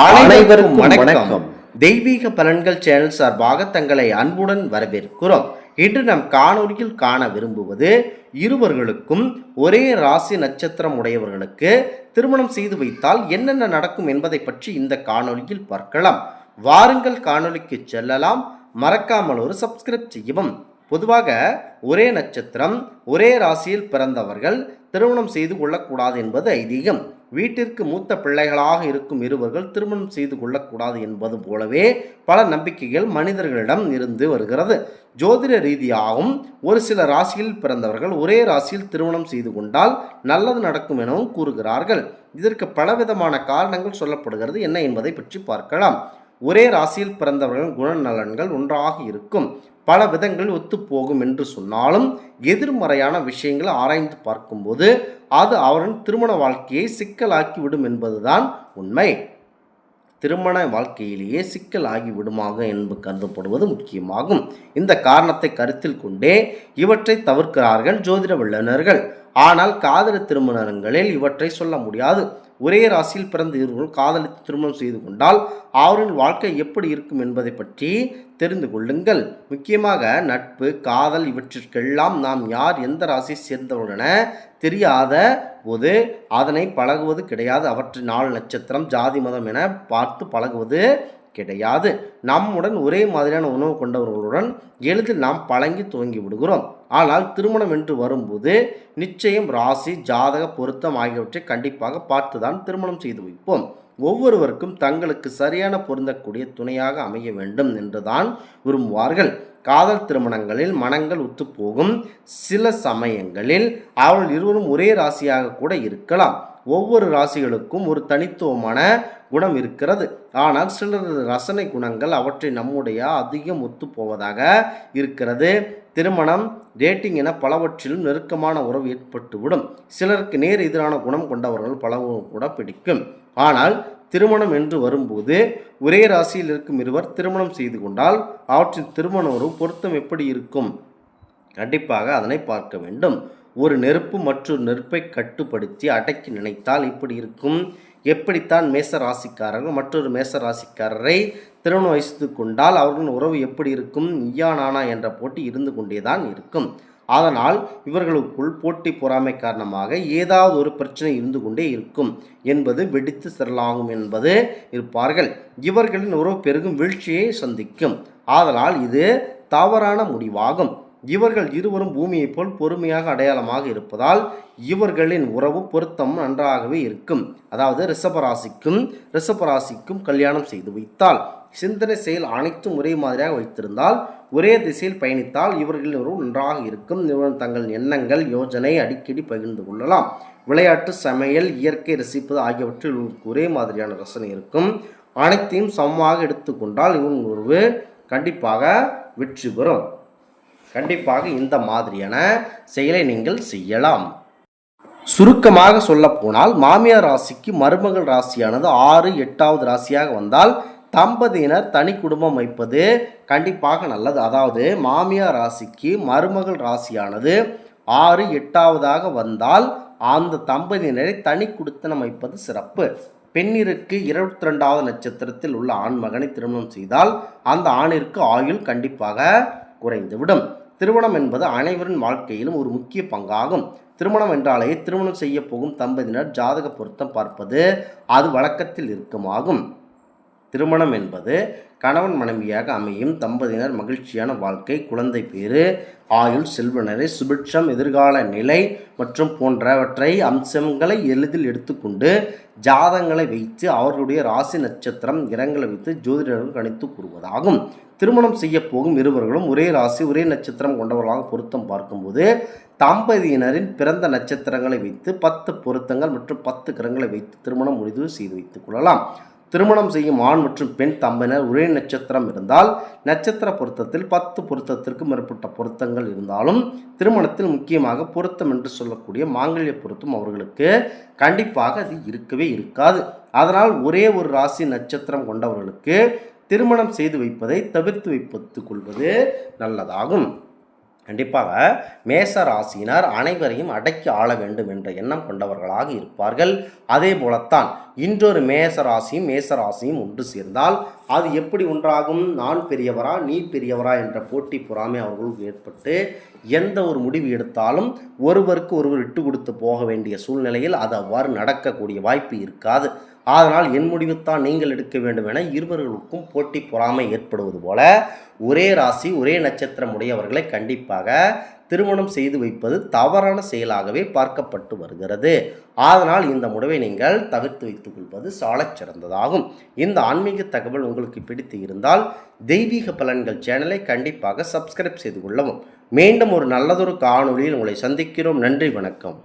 அனைவருக்கும் வணக்கம். தெய்வீக பலன்கள் சேனல் சார்பாக தங்களை அன்புடன் வரவேற்கிறோம். இன்று நம் காணொலியில் காண விரும்புவது இருவர்களுக்கும் ஒரே ராசி நட்சத்திரம் உடையவர்களுக்கு திருமணம் செய்து வைத்தால் என்னென்ன நடக்கும் என்பதை பற்றி இந்த காணொலியில் பார்க்கலாம். வாருங்கள் காணொலிக்கு செல்லலாம். மறக்காமல் ஒரு சப்ஸ்கிரைப் செய்யவும். பொதுவாக ஒரே நட்சத்திரம் ஒரே ராசியில் பிறந்தவர்கள் திருமணம் செய்து கொள்ளக்கூடாது என்பது ஐதீகம். வீட்டிற்கு மூத்த பிள்ளைகளாக இருக்கும் இருவர்கள் திருமணம் செய்து கொள்ளக்கூடாது என்பது போலவே பல நம்பிக்கைகள் மனிதர்களிடம் இருந்து வருகிறது. ஜோதிட ரீதியாகவும் ஒரு சில ராசியில் பிறந்தவர்கள் ஒரே ராசியில் திருமணம் செய்து கொண்டால் நல்லது நடக்கும் எனவும் கூறுகிறார்கள். இதற்கு பலவிதமான காரணங்கள் சொல்லப்படுகிறது. என்ன என்பதை பற்றி பார்க்கலாம். ஒரே ராசியில் பிறந்தவர்கள் குணநலன்கள் ஒன்றாக இருக்கும். பல விதங்களில் ஒத்துப்போகும் என்று சொன்னாலும் எதிர்மறையான விஷயங்களை ஆராய்ந்து பார்க்கும்போது அது அவரின் திருமண வாழ்க்கையை சிக்கலாக்கி விடும் என்பதுதான் உண்மை. திருமண வாழ்க்கையிலேயே சிக்கல் ஆகிவிடுமாக என்பது கருதப்படுவது முக்கியமாகும். இந்த காரணத்தை கருத்தில் கொண்டே இவற்றை தவிர்க்கிறார்கள் ஜோதிட வல்லுநர்கள் ஆனால் காதல் திருமணங்களில் இவற்றை சொல்ல முடியாது. ஒரே ராசியில் பிறந்த இருவரும் காதலித்து திருமணம் செய்து கொண்டால் அவரின் வாழ்க்கை எப்படி இருக்கும் என்பதை பற்றி தெரிந்து கொள்ளுங்கள். முக்கியமாக நட்பு காதல் இவற்றிற்கெல்லாம் நாம் யார் எந்த ராசியை சேர்ந்தவர்களென தெரியாத போது அதனை பழகுவது கிடையாது. அவற்றின் நாள் நட்சத்திரம் ஜாதி மதம் என பார்த்து பழகுவது கிடையாது. நம்முடன் ஒரே மாதிரியான உணவு கொண்டவர்களுடன் எளிதில் நாம் பழங்கி துவங்கி விடுகிறோம். ஆனால் திருமணம் என்று வரும்போது நிச்சயம் ராசி ஜாதக பொருத்தம் ஆகியவற்றை கண்டிப்பாக பார்த்துதான் திருமணம் செய்து வைப்போம். ஒவ்வொருவருக்கும் தங்களுக்கு சரியான பொருந்தக்கூடிய துணையாக அமைய வேண்டும் என்றுதான் விரும்புவார்கள். காதல் திருமணங்களில் மனங்கள் ஒத்துப்போகும். சில சமயங்களில் அவர்கள் இருவரும் ஒரே ராசியாக கூட இருக்கலாம். ஒவ்வொரு ராசிகளுக்கும் ஒரு தனித்துவமான குணம் இருக்கிறது. ஆனால் சிலரது ரசனை குணங்கள் அவற்றை நம்முடைய அதிகம் ஒத்துப்போவதாக இருக்கிறது. திருமணம் டேட்டிங் என பலவற்றிலும் நெருக்கமான உறவு ஏற்பட்டுவிடும். சிலருக்கு நேர் எதிரான குணம் கொண்டவர்கள் பலவும் கூட பிடிக்கும். ஆனால் திருமணம் என்று வரும்போது ஒரே ராசியில் இருக்கும் இருவர் திருமணம் செய்து கொண்டால் அவற்றின் திருமண உறவு பொருத்தம் எப்படி இருக்கும்? கண்டிப்பாக அதனை பார்க்க வேண்டும். ஒரு நெருப்பு மற்றொரு நெருப்பை கட்டுப்படுத்தி அடக்கி நினைத்தால் இப்படி இருக்கும். எப்படித்தான் மேச ராசிக்காரர்கள் மற்றொரு மேச ராசிக்காரரை திருமணம் வயசு கொண்டால் அவர்களின் உறவு எப்படி இருக்கும்? நீயா நானா என்ற போட்டி இருந்து கொண்டேதான் இருக்கும். அதனால் இவர்களுக்குள் போட்டி பொறாமை காரணமாக ஏதாவது ஒரு பிரச்சனை இருந்து கொண்டே இருக்கும் என்பது வெடித்து செல்லாகும் என்பது இருப்பார்கள். இவர்களின் உறவு பெருகும் வீழ்ச்சியை சந்திக்கும். ஆதலால் இது தவறான முடிவாகும். இவர்கள் இருவரும் பூமியைப் போல் பொறுமையாக அடையாளமாக இருப்பதால் இவர்களின் உறவு பொருத்தம் நன்றாகவே இருக்கும். அதாவது ரிஷபராசிக்கும் ரிஷபராசிக்கும் கல்யாணம் செய்து வைத்தால் சிந்தனை செயல் அனைத்தும் ஒரே மாதிரியாக வைத்திருந்தால் ஒரே திசையில் பயணித்தால் இவர்களின் உறவு நன்றாக இருக்கும். இவர்கள் தங்கள் எண்ணங்கள் யோஜனை அடிக்கடி பகிர்ந்து கொள்ளலாம். விளையாட்டு சமையல் இயற்கை ரசிப்பது ஆகியவற்றில் இவர்களுக்கு ஒரே மாதிரியான ரசனை இருக்கும். அனைத்தையும் சமமாக எடுத்துக்கொண்டால் இவன் உறவு கண்டிப்பாக வெற்றி பெறும். கண்டிப்பாக இந்த மாதிரியான செயலை நீங்கள் செய்யலாம். சுருக்கமாக சொல்லப்போனால் மாமியார் ராசிக்கு மருமகள் ராசியானது ஆறு எட்டாவது ராசியாக வந்தால் தம்பதியினர் தனி குடும்பம் வைப்பது கண்டிப்பாக நல்லது. அதாவது மாமியார் ராசிக்கு மருமகள் ராசியானது ஆறு எட்டாவதாக வந்தால் அந்த தம்பதியினரை தனி குடுத்தனம் வைப்பது சிறப்பு. பெண்ணிற்கு இருபத்தி ரெண்டாவது நட்சத்திரத்தில் உள்ள ஆண் மகனை திருமணம் செய்தால் அந்த ஆணிற்கு ஆயுள் கண்டிப்பாக குறைந்துவிடும். திருமணம் என்பது அனைவரின் வாழ்க்கையிலும் ஒரு முக்கிய பங்காகும். திருமணம் என்றாலே திருமணம் செய்ய போகும் தம்பதியினர் ஜாதக பொருத்தம் பார்ப்பது அது வழக்கத்தில் இருக்குமாகும். திருமணம் என்பது கணவன் மனைவியாக அமையும் தம்பதியினர் மகிழ்ச்சியான வாழ்க்கை குழந்தை பேறு ஆயுள் செல்வநிலை சுபிட்சம் எதிர்கால நிலை மற்றும் போன்றவற்றை அம்சங்களை எளிதில் எடுத்துக்கொண்டு ஜாதங்களை வைத்து அவர்களுடைய ராசி நட்சத்திரம் இரங்களை வைத்து ஜோதிடர்கள் கணித்து கூறுவதாகும். திருமணம் செய்ய போகும் இருவர்களும் ஒரே ராசி ஒரே நட்சத்திரம் கொண்டவர்களாக பொருத்தம் பார்க்கும்போது தம்பதியினரின் பிறந்த நட்சத்திரங்களை வைத்து பத்து பொருத்தங்கள் மற்றும் பத்து கிரகங்களை வைத்து திருமணம் முடிவு செய்து வைத்துக் கொள்ளலாம். திருமணம் செய்யும் ஆண் மற்றும் பெண் தம்பினர் ஒரே நட்சத்திரம் இருந்தால் நட்சத்திர பொருத்தத்தில் பத்து பொருத்தத்திற்கும் மேற்பட்ட பொருத்தங்கள் இருந்தாலும் திருமணத்தில் முக்கியமாக பொருத்தம் என்று சொல்லக்கூடிய மாங்கல்ய பொருத்தம் அவர்களுக்கு கண்டிப்பாக அது இருக்கவே இருக்காது. அதனால் ஒரே ஒரு ராசி நட்சத்திரம் கொண்டவர்களுக்கு திருமணம் செய்து வைப்பதை தவிர்த்து வைப்பது கொள்வது நல்லதாகும். கண்டிப்பாக மேச ராசியினர் அனைவரையும் அடக்கி ஆள வேண்டும் என்ற எண்ணம் கொண்டவர்களாக இருப்பார்கள். அதே போலத்தான் இன்றொரு மேச ராசியும் மேச ராசியும் ஒன்று சேர்ந்தால் அது எப்படி ஒன்றாகும்? நான் பெரியவரா? நீ பெரியவரா? என்ற போட்டி பொறாமை அவர்களுக்கு ஏற்பட்டு எந்த ஒரு முடிவு எடுத்தாலும் ஒருவருக்கு ஒருவர் விட்டு கொடுத்து போக வேண்டிய சூழ்நிலையில் அது அவ்வாறு நடக்கக்கூடிய வாய்ப்பு இருக்காது. அதனால் என் முடிவுத்தான் நீங்கள் எடுக்க வேண்டும் என இருவர்களுக்கும் போட்டி பொறாமை ஏற்படுவது போல ஒரே ராசி ஒரே நட்சத்திரம் உடையவர்களை கண்டிப்பாக திருமணம் செய்து வைப்பது தவறான செயலாகவே பார்க்கப்பட்டு வருகிறது. அதனால் இந்த முடிவை நீங்கள் தவிர்த்து வைத்துக் கொள்வது சாலச் சிறந்ததாகும். இந்த ஆன்மீக தகவல் உங்களுக்கு பிடித்து இருந்தால் தெய்வீக பலன்கள் சேனலை கண்டிப்பாக சப்ஸ்கிரைப் செய்து கொள்ளவும். மீண்டும் ஒரு நல்லதொரு காணொளியில் உங்களை சந்திக்கிறோம். நன்றி வணக்கம்.